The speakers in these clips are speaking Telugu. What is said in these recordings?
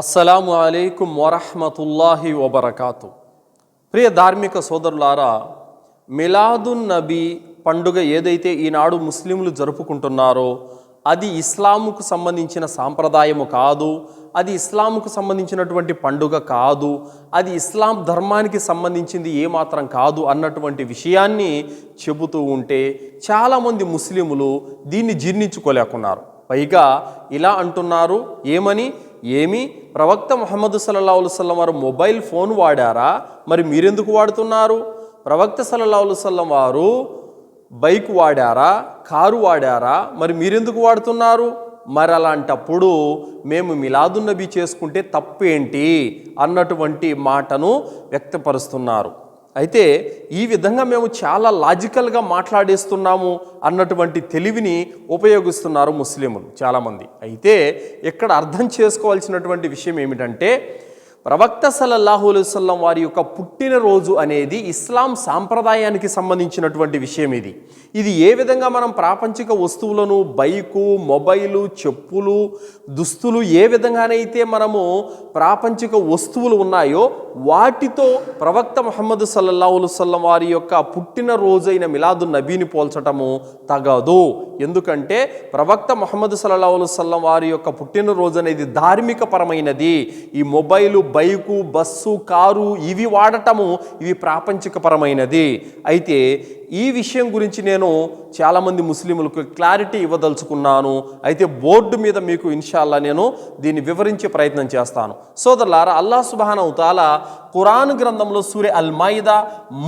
అస్సలాము అలైకుం వరహమతుల్లాహి వబర్కాతు. ప్రియ ధార్మిక సోదరులారా మిలాదున్ నబీ పండుగ ఏదైతే ఈనాడు ముస్లింలు జరుపుకుంటున్నారో అది ఇస్లాముకు సంబంధించిన సాంప్రదాయము కాదు అది ఇస్లాముకు సంబంధించినటువంటి పండుగ కాదు అది ఇస్లాం ధర్మానికి సంబంధించింది ఏమాత్రం కాదు అన్నటువంటి విషయాన్ని చెబుతూ ఉంటే చాలామంది ముస్లిములు దీన్ని జీర్ణించుకోలేకున్నారు. పైగా ఇలా అంటున్నారు ఏమని? ఏమి? ప్రవక్త ముహమ్మద్ సల్లల్లా వసల్లం వారు మొబైల్ ఫోన్ వాడారా? మరి మీరెందుకు వాడుతున్నారు? ప్రవక్త సల్లల్లా వసల్లం వారు బైక్ వాడారా? కారు వాడారా? మరి మీరెందుకు వాడుతున్నారు? మరి అలాంటప్పుడు మేము మిలాదున్నబీ చేసుకుంటే తప్పేంటి? అన్నటువంటి మాటను వ్యక్తపరుస్తున్నారు. అయితే ఈ విధంగా మేము చాలా లాజికల్గా మాట్లాడేస్తున్నాము అన్నటువంటి తెలివిని ఉపయోగిస్తున్నారు ముస్లింలు చాలామంది. అయితే ఇక్కడ అర్థం చేసుకోవాల్సినటువంటి విషయం ఏమిటంటే ప్రవక్త సల్లల్లాహు అలైవల్లం వారి యొక్క పుట్టినరోజు అనేది ఇస్లాం సాంప్రదాయానికి సంబంధించినటువంటి విషయం ఇది. ఇది ఏ విధంగా మనం ప్రాపంచిక వస్తువులను బైకు మొబైలు చెప్పులు దుస్తులు ఏ విధంగానైతే మనము ప్రాపంచిక వస్తువులు ఉన్నాయో వాటితో ప్రవక్త ముహమ్మద్ సల్లల్లాహు అలైవల్లం వారి యొక్క పుట్టినరోజైన మిలాదు నబీని పోల్చటము తగదు. ఎందుకంటే ప్రవక్త ముహమ్మద్ సల్లల్లాహు అలైవల్లం వారి యొక్క పుట్టినరోజు అనేది ధార్మికపరమైనది. ఈ మొబైలు బైకు బస్సు కారు ఇవి వాడటము ఇవి ప్రాపంచికపరమైనది. అయితే ఈ విషయం గురించి నేను చాలామంది ముస్లింలకు క్లారిటీ ఇవ్వదలుచుకున్నాను. అయితే బోర్డు మీద మీకు ఇన్షాల్లా నేను దీన్ని వివరించే ప్రయత్నం చేస్తాను. సోదరులారా అల్లా సుబాన్ అవుతాల ఖురాన్ గ్రంథంలో సూర్య అల్ మైదా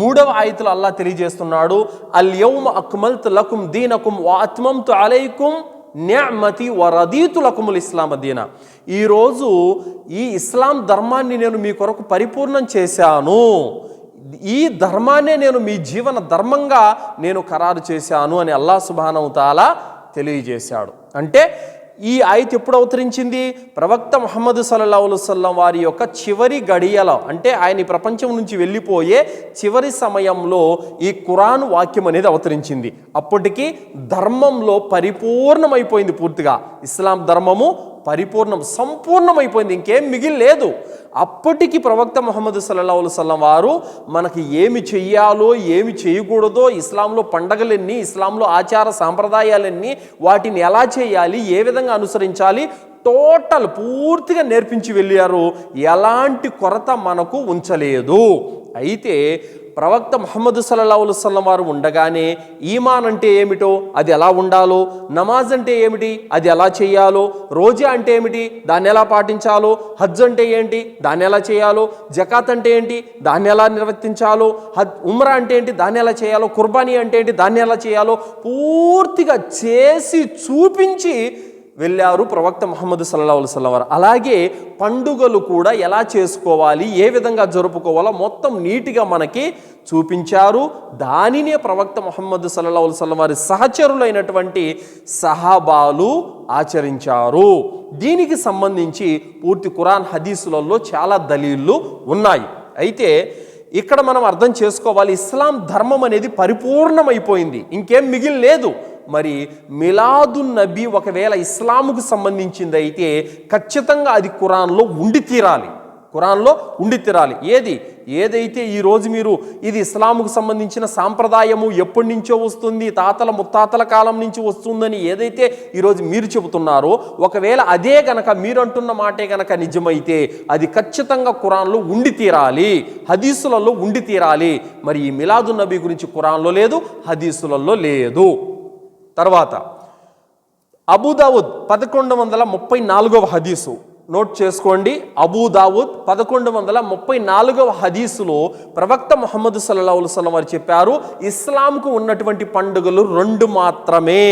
మూడవ ఆయతులు అల్లా తెలియజేస్తున్నాడు. అల్ యౌమ అక్మల్త్ లకుం దీనకుం వాత్మంతు అలైకుం న్యామతి వరదీతులకుముల్ ఇస్లాం అదీన ఈరోజు ఈ ఇస్లాం ధర్మాన్ని నేను మీ కొరకు పరిపూర్ణం చేశాను. ఈ ధర్మాన్నే నేను మీ జీవన ధర్మంగా నేను ఖరారు చేశాను అని అల్లా సుబానవుతాలా తెలియజేశాడు. అంటే ఈ ఆయత ఎప్పుడు అవతరించింది? ప్రవక్త ముహమ్మద్ సల్లల్లా వసల్లం వారి యొక్క చివరి గడియల అంటే ఆయన ప్రపంచం నుంచి వెళ్ళిపోయే చివరి సమయంలో ఈ ఖురాన్ వాక్యం అనేది అవతరించింది. అప్పటికి ధర్మంలో పరిపూర్ణమైపోయింది పూర్తిగా. ఇస్లాం ధర్మము పరిపూర్ణం సంపూర్ణమైపోయింది. ఇంకేం మిగిలిలేదు. అప్పటికి ప్రవక్త మొహమ్మద్ సల్లా వసల్లం వారు మనకి ఏమి చెయ్యాలో ఏమి చేయకూడదో ఇస్లాంలో పండగలెన్ని ఇస్లాంలో ఆచార సాంప్రదాయాలన్నీ వాటిని ఎలా చేయాలి ఏ విధంగా అనుసరించాలి టోటల్ పూర్తిగా నేర్పించి వెళ్ళారు. ఎలాంటి కొరత మనకు ఉంచలేదు. అయితే ప్రవక్త మహమ్మద్ సల్లల్లా వసల్లం వారు ఉండగానే ఈమాన్ అంటే ఏమిటో అది ఎలా ఉండాలో నమాజ్ అంటే ఏమిటి అది ఎలా చేయాలో రోజా అంటే ఏమిటి దాన్ని ఎలా పాటించాలో హజ్ అంటే ఏంటి దాన్ని ఎలా చేయాలో జకాత్ అంటే ఏంటి దాన్ని ఎలా నిర్వర్తించాలో హజ్ ఉమ్రా అంటే ఏంటి దాన్ని ఎలా చేయాలో కుర్బానీ అంటే ఏంటి దాన్ని ఎలా చేయాలో పూర్తిగా చేసి చూపించి వెళ్ళారు ప్రవక్త మహమ్మద్ సల్లా వసల్లం వారు. అలాగే పండుగలు కూడా ఎలా చేసుకోవాలి ఏ విధంగా జరుపుకోవాలో మొత్తం నీట్గా మనకి చూపించారు. దానినే ప్రవక్త మహమ్మద్ సల్లా వసల్లం వారి సహచరులైనటువంటి సహాబాలు ఆచరించారు. దీనికి సంబంధించి పూర్తి ఖురాన్ హదీసులలో చాలా దలీళ్ళు ఉన్నాయి. అయితే ఇక్కడ మనం అర్థం చేసుకోవాలి ఇస్లాం ధర్మం అనేది పరిపూర్ణమైపోయింది. ఇంకేం మిగిలి లేదు మరి మిలాదు నబీ ఒకవేళ ఇస్లాముకు సంబంధించింది అయితే ఖచ్చితంగా అది ఖురాన్లో ఉండి తీరాలి. ఖురాన్లో ఉండి తీరాలి. ఏది? ఏదైతే ఈరోజు మీరు ఇది ఇస్లాముకు సంబంధించిన సాంప్రదాయము ఎప్పటి నుంచో వస్తుంది తాతల ముత్తాతల కాలం నుంచి వస్తుందని ఏదైతే ఈరోజు మీరు చెబుతున్నారో ఒకవేళ అదే గనక మీరు అంటున్న మాటే గనక నిజమైతే అది ఖచ్చితంగా ఖురాన్లో ఉండి తీరాలి. హదీసులలో ఉండి తీరాలి. మరి ఈ మిలాదు నబీ గురించి ఖురాన్లో లేదు హదీసులలో లేదు. తర్వాత అబూదావుద్ పదకొండు వందల ముప్పై నాలుగవ హదీసు. నోట్ చేసుకోండి. అబూదావుద్ పదకొండు వందల ముప్పై నాలుగవ హదీసులో ప్రవక్త ముహమ్మద్ సల్లా వసలం వారు చెప్పారు ఇస్లాంకు ఉన్నటువంటి పండుగలు రెండు మాత్రమే.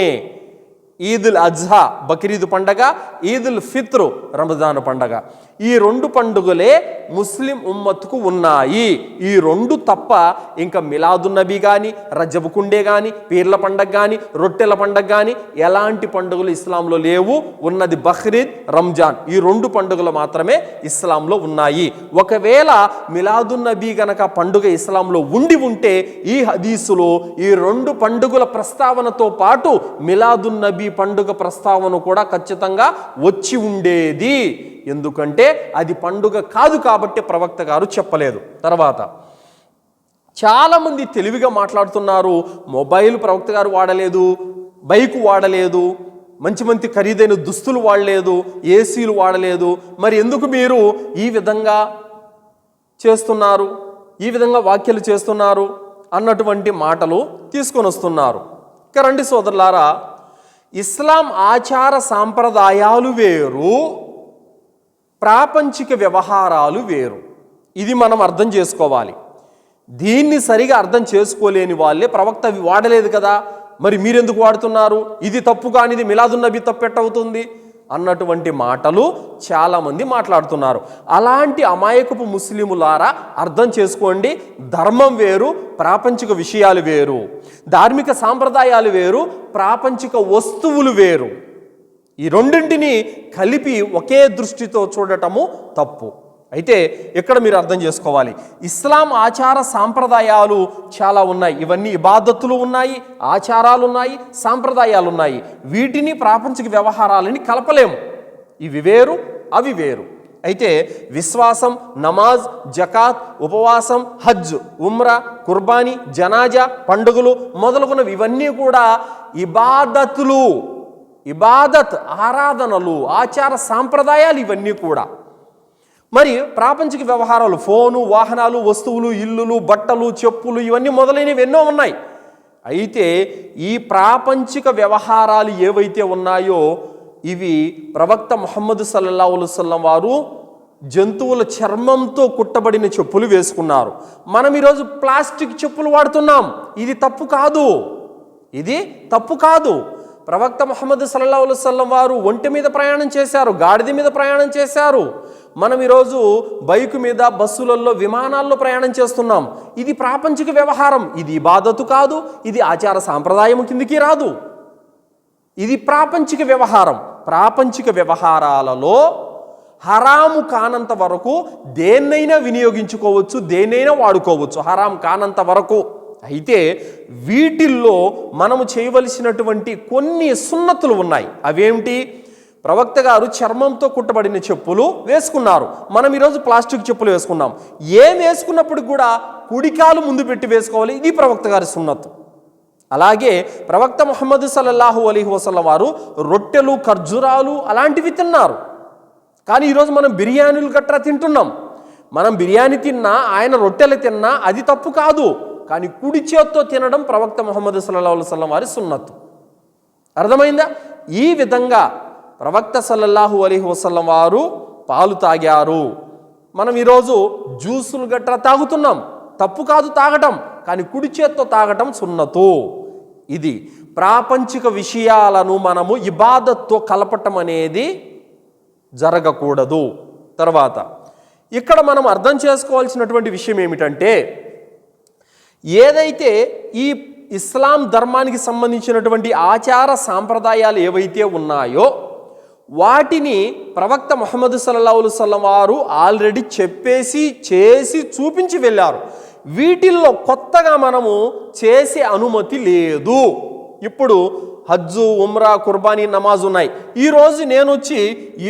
ఈదుల్ అజ్హా బక్రీద్ పండగ ఈదుల్ ఫిత్రు రంజాన్ పండగ. ఈ రెండు పండుగలే ముస్లిం ఉమ్మత్తుకు ఉన్నాయి. ఈ రెండు తప్ప ఇంకా మిలాదున్నబీ కానీ రజబుకుండే కానీ పీర్ల పండగ కానీ రొట్టెల పండగ కానీ ఎలాంటి పండుగలు ఇస్లాంలో లేవు. ఉన్నది బక్రీద్ రంజాన్. ఈ రెండు పండుగలు మాత్రమే ఇస్లాంలో ఉన్నాయి. ఒకవేళ మిలాదున్నబీ గనక పండుగ ఇస్లాంలో ఉండి ఉంటే ఈ హదీసులో ఈ రెండు పండుగల ప్రస్తావనతో పాటు మిలాదున్నబీ పండుగ ప్రస్తావన కూడా ఖచ్చితంగా వచ్చి ఉండేది. ఎందుకంటే అది పండుగ కాదు కాబట్టి ప్రవక్త గారు చెప్పలేదు. తర్వాత చాలామంది తెలివిగా మాట్లాడుతున్నారు మొబైల్ ప్రవక్త గారు వాడలేదు బైక్ వాడలేదు మంచి మంచి ఖరీదైన దుస్తులు వాడలేదు ఏసీలు వాడలేదు. మరి ఎందుకు మీరు ఈ విధంగా చేస్తున్నారు? ఈ విధంగా వ్యాఖ్యలు చేస్తున్నారు? అన్నటువంటి మాటలు తీసుకొని వస్తున్నారు. ఇక రండి సోదరులారా ఇస్లాం ఆచార సాంప్రదాయాలు వేరు ప్రాపంచిక వ్యవహారాలు వేరు. ఇది మనం అర్థం చేసుకోవాలి. దీన్ని సరిగా అర్థం చేసుకోలేని వాళ్ళే ప్రవక్త అవి వాడలేదు కదా. మరి మీరెందుకు వాడుతున్నారు? ఇది తప్పు కానిది మిలాదున్నబి తప్పెట్టవుతుంది. అన్నటువంటి మాటలు చాలామంది మాట్లాడుతున్నారు. అలాంటి అమాయకపు ముస్లిములారా అర్థం చేసుకోండి. ధర్మం వేరు ప్రాపంచిక విషయాలు వేరు. ధార్మిక సాంప్రదాయాలు వేరు ప్రాపంచిక వస్తువులు వేరు. ఈ రెండింటిని కలిపి ఒకే దృష్టితో చూడటము తప్పు. అయితే ఇక్కడ మీరు అర్థం చేసుకోవాలి? ఇస్లాం ఆచార సాంప్రదాయాలు చాలా ఉన్నాయి. ఇవన్నీ ఇబాదత్తులు ఉన్నాయి ఆచారాలు ఉన్నాయి సాంప్రదాయాలు ఉన్నాయి వీటిని ప్రాపంచిక వ్యవహారాలని కలపలేము. ఇవి వేరు అవి వేరు. అయితే విశ్వాసం నమాజ్ జకాత్ ఉపవాసం హజ్ ఉమ్రా కుర్బానీ జనాజా పండుగలు మొదలుగున్నవి ఇవన్నీ కూడా ఇబాదతులు ఇబాదత్ ఆరాధనలు ఆచార సాంప్రదాయాలు ఇవన్నీ కూడా. మరి ప్రాపంచిక వ్యవహారాలు ఫోను వాహనాలు వస్తువులు ఇల్లులు బట్టలు చెప్పులు ఇవన్నీ మొదలైనవి ఎన్నో ఉన్నాయి. అయితే ఈ ప్రాపంచిక వ్యవహారాలు ఏవైతే ఉన్నాయో ఇవి ప్రవక్త ముహమ్మద్ సల్లల్లా వసల్లం వారు జంతువుల చర్మంతో కుట్టబడిన చెప్పులు వేసుకున్నారు. మనం ఈరోజు ప్లాస్టిక్ చెప్పులు వాడుతున్నాం. ఇది తప్పు కాదు. ఇది తప్పు కాదు. ప్రవక్త మొహమ్మద్ సల్లా వసల్లం వారు ఒంటి మీద ప్రయాణం చేశారు గాడిద మీద ప్రయాణం చేశారు. మనం ఈరోజు బైక్ మీద బస్సులలో విమానాల్లో ప్రయాణం చేస్తున్నాం. ఇది ప్రాపంచిక వ్యవహారం. ఇది బాధతు కాదు ఇది ఆచార సాంప్రదాయం కిందికి రాదు. ఇది ప్రాపంచిక వ్యవహారం. ప్రాపంచిక వ్యవహారాలలో హరాము కానంత వరకు దేన్నైనా వినియోగించుకోవచ్చు దేన్నైనా వాడుకోవచ్చు. హరాం కానంత వరకు అయితే వీటిల్లో మనము చేయవలసినటువంటి కొన్ని సున్నతులు ఉన్నాయి. అవేమిటి? ప్రవక్త గారు చర్మంతో కుట్టబడిన చెప్పులు వేసుకున్నారు. మనం ఈరోజు ప్లాస్టిక్ చెప్పులు వేసుకున్నాం. ఏం వేసుకున్నప్పుడు కూడా కుడికాలు ముందు పెట్టి వేసుకోవాలి? ఇది ప్రవక్త గారి సున్నత్తు. అలాగే ప్రవక్త ముహమ్మద్ సల్లల్లాహు అలీహి వసల్ల వారు రొట్టెలు ఖర్జూరాలు అలాంటివి తిన్నారు. కానీ ఈరోజు మనం బిర్యానీలు గట్రా తింటున్నాం. మనం బిర్యానీ తిన్నా ఆయన రొట్టెలు తిన్నా అది తప్పు కాదు. కానీ కుడి చేత్తో తినడం ప్రవక్త ముహమ్మద్ సల్లల్లాహు అలైహి వారి సున్నత్తు. అర్థమైందా? ఈ విధంగా ప్రవక్త సల్లల్లాహు అలీ వసల్లం వారు పాలు తాగారు. మనం ఈరోజు జ్యూసులు గట్రా తాగుతున్నాం. తప్పు కాదు తాగటం. కానీ కుడి చేత్తో తాగటం సున్నతు ఇది ప్రాపంచిక విషయాలను మనము ఇబాదత్తో కలపటం అనేది జరగకూడదు. తర్వాత ఇక్కడ మనం అర్థం చేసుకోవాల్సినటువంటి విషయం ఏమిటంటే ఏదైతే ఈ ఇస్లాం ధర్మానికి సంబంధించినటువంటి ఆచార సాంప్రదాయాలు ఏవైతే ఉన్నాయో వాటిని ప్రవక్త మొహమ్మద్ సల్లాహుల్ సల్లం వారు ఆల్రెడీ చెప్పేసి చేసి చూపించి వెళ్ళారు. వీటిల్లో కొత్తగా మనము చేసే అనుమతి లేదు. ఇప్పుడు హజ్జు ఉమ్రా కుర్బానీ నమాజ్ ఉన్నాయి. ఈరోజు నేను వచ్చి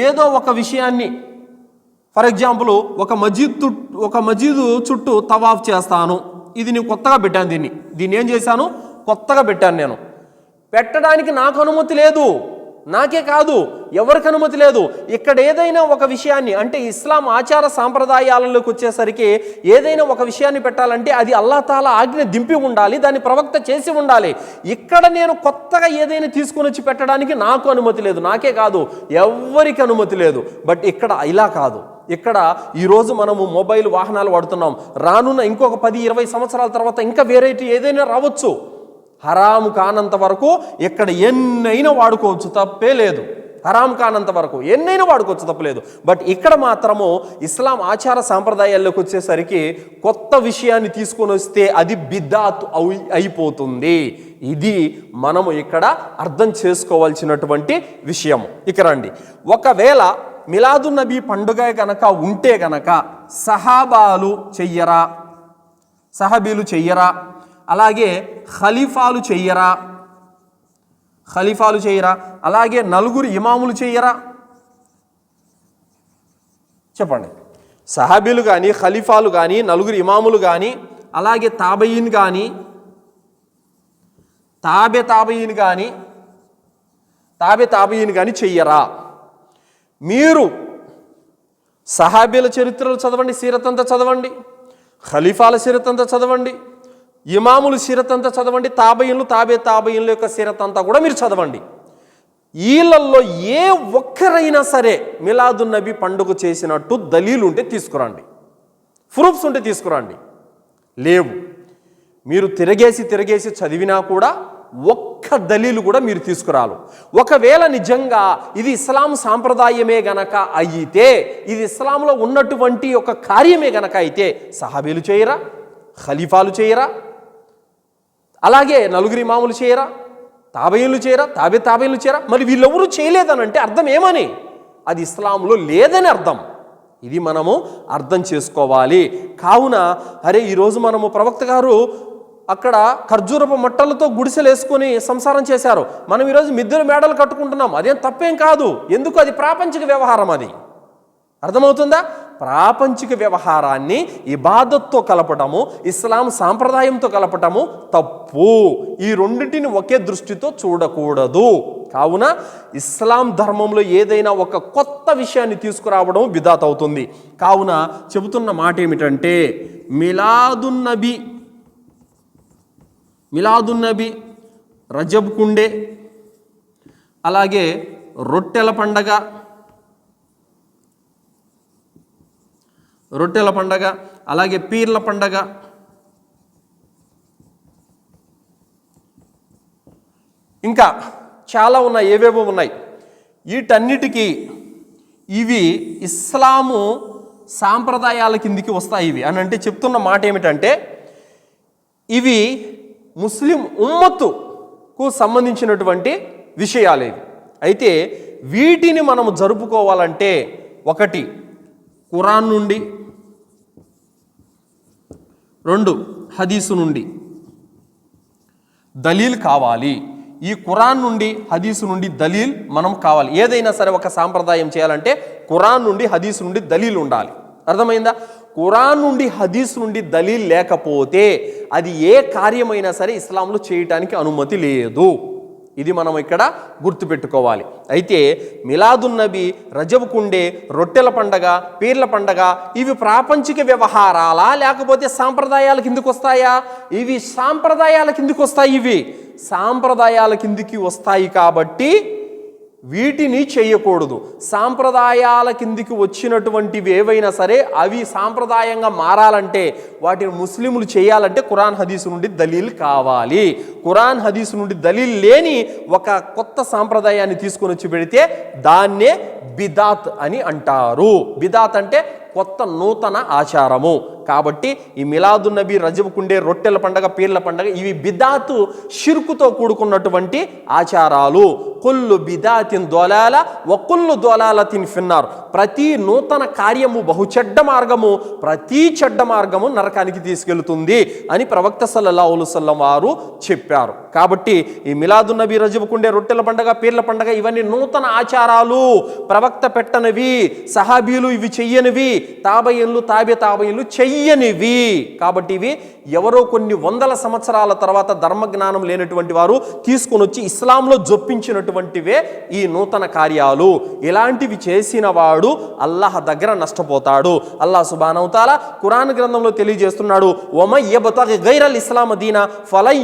ఏదో ఒక విషయాన్ని ఫర్ ఎగ్జాంపుల్ ఒక మజీద్ ఒక మజీదు చుట్టూ తవాఫ్ చేస్తాను. ఇది నేను కొత్తగా పెట్టాను దీన్ని. దీన్ని ఏం చేశాను? కొత్తగా పెట్టాను నేను. పెట్టడానికి నాకు అనుమతి లేదు. నాకే కాదు. ఎవరికి అనుమతి లేదు? ఇక్కడ ఏదైనా ఒక విషయాన్ని అంటే ఇస్లాం ఆచార సాంప్రదాయాలలోకి వచ్చేసరికి ఏదైనా ఒక విషయాన్ని పెట్టాలంటే అది అల్లా తాలా ఆజ్ఞ దింపి ఉండాలి దాన్ని ప్రవక్త చేసి ఉండాలి. ఇక్కడ నేను కొత్తగా ఏదైనా తీసుకొని వచ్చి పెట్టడానికి నాకు అనుమతి లేదు. నాకే కాదు. ఎవ్వరికి అనుమతి లేదు. బట్ ఇక్కడ ఇలా కాదు. ఇక్కడ ఈరోజు మనము మొబైల్ వాహనాలు వాడుతున్నాం. రానున్న ఇంకొక పది ఇరవై సంవత్సరాల తర్వాత ఇంకా వెరైటీ ఏదైనా రావచ్చు. హరాము కానంత వరకు ఇక్కడ ఎన్నైనా వాడుకోవచ్చు తప్పే లేదు. హరాం కానంత వరకు ఎన్నైనా వాడుకోవచ్చు తప్పలేదు బట్ ఇక్కడ మాత్రము ఇస్లాం ఆచార సాంప్రదాయాల్లోకి వచ్చేసరికి కొత్త విషయాన్ని తీసుకొని వస్తే అది బిద్దాత్ అయిపోతుంది. ఇది మనము ఇక్కడ అర్థం చేసుకోవాల్సినటువంటి విషయం ఇక రండి. ఒకవేళ మిలాదు నబీ పండుగ గనక ఉంటే గనక సహాబాలు చెయ్యరా? సహబీలు చెయ్యరా? అలాగే ఖలీఫాలు చెయ్యరా? ఖలీఫాలు చెయ్యరా? అలాగే నలుగురు ఇమాములు చెయ్యరా? చెప్పండి. సహాబీలు కానీ ఖలీఫాలు కానీ నలుగురు ఇమాములు కానీ అలాగే తాబయీన్ కానీ తాబె తాబయీన్ కానీ తాబె తాబయీన్ కానీ చెయ్యరా? మీరు సహాబీల చరిత్రలు చదవండి సీరత్ చదవండి ఖలీఫాల సీరత్ చదవండి ఇమాముల సీరత్ చదవండి తాబయ్యలు తాబే తాబయ్యుల యొక్క సీరత్ కూడా మీరు చదవండి. వీళ్ళల్లో ఏ ఒక్కరైనా సరే మిలాదున్నబీ పండుగ చేసినట్టు దలీలు ఉంటే తీసుకురండి. ప్రూఫ్స్ ఉంటే తీసుకురండి. లేవు. మీరు తిరగేసి తిరగేసి చదివినా కూడా ఒక్క దలీలు కూడా మీరు తీసుకురాలు. ఒకవేళ నిజంగా ఇది ఇస్లాం సాంప్రదాయమే గనక అయితే ఇది ఇస్లాంలో ఉన్నటువంటి ఒక కార్యమే గనక అయితే సహాబీలు చేయరా? ఖలీఫాలు చేయరా? అలాగే నలుగురి మామూలు చేయరా? తాబేయులు చేయరా? తాబే తాబేయులు చేయరా? మరి వీళ్ళెవరూ చేయలేదనంటే అర్థం ఏమని? అది ఇస్లాంలో లేదని అర్థం. ఇది మనము అర్థం చేసుకోవాలి. కావున అరే ఈరోజు మనము ప్రవక్త గారు అక్కడ ఖర్జూరపు మట్టలతో గుడిసెలు వేసుకొని సంసారం చేశారు. మనం ఈరోజు మిద్దెలు మేడలు కట్టుకుంటున్నాం. అదేం తప్పేం కాదు. ఎందుకు? అది ప్రాపంచిక వ్యవహారం అది. అర్థమవుతుందా? ప్రాపంచిక వ్యవహారాన్ని ఇబాదత్తో కలపటము ఇస్లాం సాంప్రదాయంతో కలపటము తప్పు. ఈ రెండింటిని ఒకే దృష్టితో చూడకూడదు. కావున ఇస్లాం ధర్మంలో ఏదైనా ఒక కొత్త విషయాన్ని తీసుకురావడం బిదాత్ అవుతుంది కావున చెబుతున్న మాట ఏమిటంటే మిలాదున్నబి మిలాదున్నబి రజబ్ కుండే అలాగే రొట్టెల పండగ. రొట్టెల పండగ అలాగే పీర్ల పండగ. ఇంకా చాలా ఉన్నాయి ఏవేవో ఉన్నాయి. వీటన్నిటికీ ఇవి ఇస్లాము సాంప్రదాయాల కిందికి వస్తాయి ఇవి. అని అంటే చెప్తున్న మాట ఏమిటంటే ఇవి ముస్లిం ఉమ్మత్తుకు సంబంధించినటువంటి విషయాలు ఇవి అయితే వీటిని మనము జరుపుకోవాలంటే ఒకటి ఖురాన్ నుండి రెండు హదీసు నుండి. దలీల్ కావాలి. ఈ ఖురాన్ నుండి హదీసు నుండి దలీల్ మనం కావాలి. ఏదైనా సరే ఒక సాంప్రదాయం చేయాలంటే ఖురాన్ నుండి హదీసు నుండి దలీల్ ఉండాలి. అర్థమైందా? ఖురాన్ నుండి హదీస్ నుండి దలీల్ లేకపోతే అది ఏ కార్యమైనా సరే ఇస్లాంలో చేయటానికి అనుమతి లేదు. ఇది మనం ఇక్కడ గుర్తుపెట్టుకోవాలి. అయితే మిలాదున్నబి రజబకుండే రొట్టెల పండగ పీర్ల పండగ ఇవి ప్రాపంచిక వ్యవహారాలా? లేకపోతే సాంప్రదాయాల కిందకు వస్తాయా? ఇవి సాంప్రదాయాల కిందకు వస్తాయి ఇవి. సాంప్రదాయాల కిందికి వస్తాయి కాబట్టి వీటిని చేయకూడదు. సాంప్రదాయాల కిందికి వచ్చినటువంటివి ఏవైనా సరే అవి సాంప్రదాయంగా మారాలంటే వాటిని ముస్లింలు చేయాలంటే కురాన్ హదీసు నుండి దలీల్ కావాలి. కురాన్ హదీసు నుండి దలీల్ లేని ఒక కొత్త సాంప్రదాయాన్ని తీసుకొని వచ్చి పెడితే దాన్నే బిదాత్ అని అంటారు. బిదాత్ అంటే కొత్త నూతన ఆచారము. కాబట్టి ఈ మిలాదు నబీ రజబుకుండే రొట్టెల పండగ పీర్ల పండగ ఇవి బిదాతు షిర్కుతో కూడుకున్నటువంటి ఆచారాలు. కుల్లు బిదాతిన్ దొలాల దోలాల తిన్ ఫిన్నారు. ప్రతి నూతన కార్యము బహు చెడ్డ మార్గము ప్రతి చెడ్డ మార్గము నరకానికి తీసుకెళ్తుంది అని ప్రవక్త సల్లల్లాహు వారు చెప్పారు. కాబట్టి ఈ మిలాదు నబీ రజబుకుండే రొట్టెల పండగ పీర్ల పండగ ఇవన్నీ నూతన ఆచారాలు. ప్రవక్త పెట్టనివి సహాబీలు ఇవి చెయ్యనివి. తాబయ్యలు తాబే తాబయ్యలు చెయ్యనివి. కాబట్టి ఇవి ఎవరో కొన్ని వందల సంవత్సరాల తర్వాత ధర్మజ్ఞానం లేనటువంటి వారు తీసుకొని వచ్చి ఇస్లాంలో జొప్పించినటువంటివే ఈ నూతన కార్యాలు. ఇలాంటివి చేసిన వాడు అల్లాహ్ దగ్గర నష్టపోతాడు. అల్లాహ్ సుబానవుతాల కురాన్ గ్రంథంలో తెలియజేస్తున్నాడు ఒమయ్యబతగ గైరల్ ఇస్లాం దీన ఫలై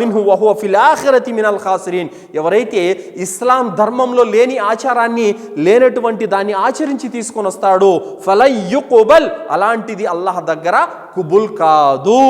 మిన్హు వహువ ఫిల్ మినల్ ఖాసిరీన్. ఎవరైతే ఇస్లాం ధర్మంలో లేని ఆచారాన్ని లేనటువంటి దాన్ని ఆచరించి తీసుకొని వస్తాడు ఫలై లయ్యుకుబల్ అలాంటిది అల్లాహ్ దగ్గర కుబుల్ కాదు.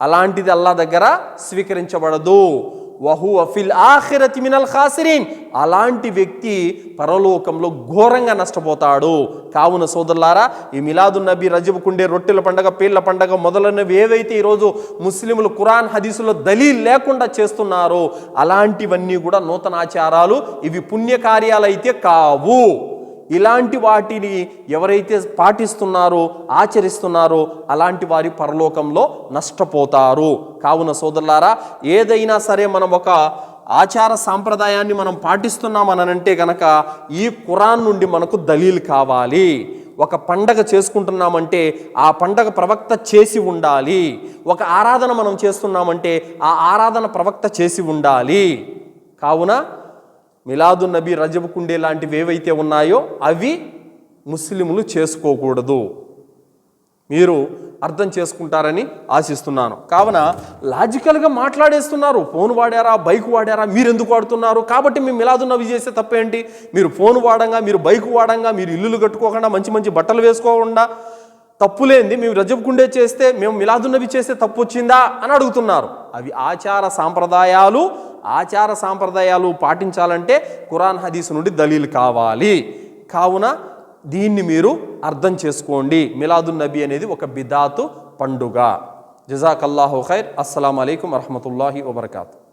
అలాంటిది అల్లా దగ్గర స్వీకరించబడదు. వహు అఫిల్ ఆఖిరతి మినల్ ఖాసిరీన్. అలాంటి వ్యక్తి పరలోకంలో ఘోరంగా నష్టపోతాడు. కావున సోదరులారా ఈ మిలాదు నబీ రజబ్ కుండే రొట్టెల పండగ పేర్ల పండగ మొదలైనవి ఏవైతే ఈరోజు ముస్లింలు ఖురాన్ హదీసులో దలీల్ లేకుండా చేస్తున్నారో అలాంటివన్నీ కూడా నూతన ఆచారాలు ఇవి పుణ్యకార్యాలైతే కావు. ఇలాంటి వాటిని ఎవరైతే పాటిస్తున్నారో ఆచరిస్తున్నారో అలాంటి వారి పరలోకంలో నష్టపోతారు. కావున సోదరులారా ఏదైనా సరే మనం ఒక ఆచార సాంప్రదాయాన్ని మనం పాటిస్తున్నామనంటే గనక ఈ ఖురాన్ నుండి మనకు దలీల్ కావాలి. ఒక పండగ చేసుకుంటున్నామంటే ఆ పండగ ప్రవక్త చేసి ఉండాలి. ఒక ఆరాధన మనం చేస్తున్నామంటే ఆ ఆరాధన ప్రవక్త చేసి ఉండాలి. కావున మిలాదు నబీ రజబు కుండే లాంటివి ఏవైతే ఉన్నాయో అవి ముస్లింలు చేసుకోకూడదు. మీరు అర్థం చేసుకుంటారని ఆశిస్తున్నాను. కావున లాజికల్గా మాట్లాడేస్తున్నారు. ఫోన్ వాడారా? బైక్ వాడారా? మీరు ఎందుకు వాడుతున్నారు? కాబట్టి మేము మిలాదున్నవి చేస్తే తప్పేంటి? మీరు ఫోన్ వాడంగా మీరు బైక్ వాడంగా మీరు ఇల్లులు కట్టుకోకుండా మంచి మంచి బట్టలు వేసుకోకుండా తప్పులేంది మేము రజబ్ చేస్తే మేము మిలాదున్నవి చేస్తే తప్పు వచ్చిందా అని అడుగుతున్నారు. అవి ఆచార సాంప్రదాయాలు. ఆచార సాంప్రదాయాలు పాటించాలంటే ఖురాన్ హదీస్ నుండి దలీల్ కావాలి. కావున దీన్ని మీరు అర్థం చేసుకోండి. మిలాదున్ నబీ అనేది ఒక బిదాతు పండుగ. జజాకల్లాహు ఖైర్. అస్సలం అయికం వరహమతుల్లాహి వబర్కాతు.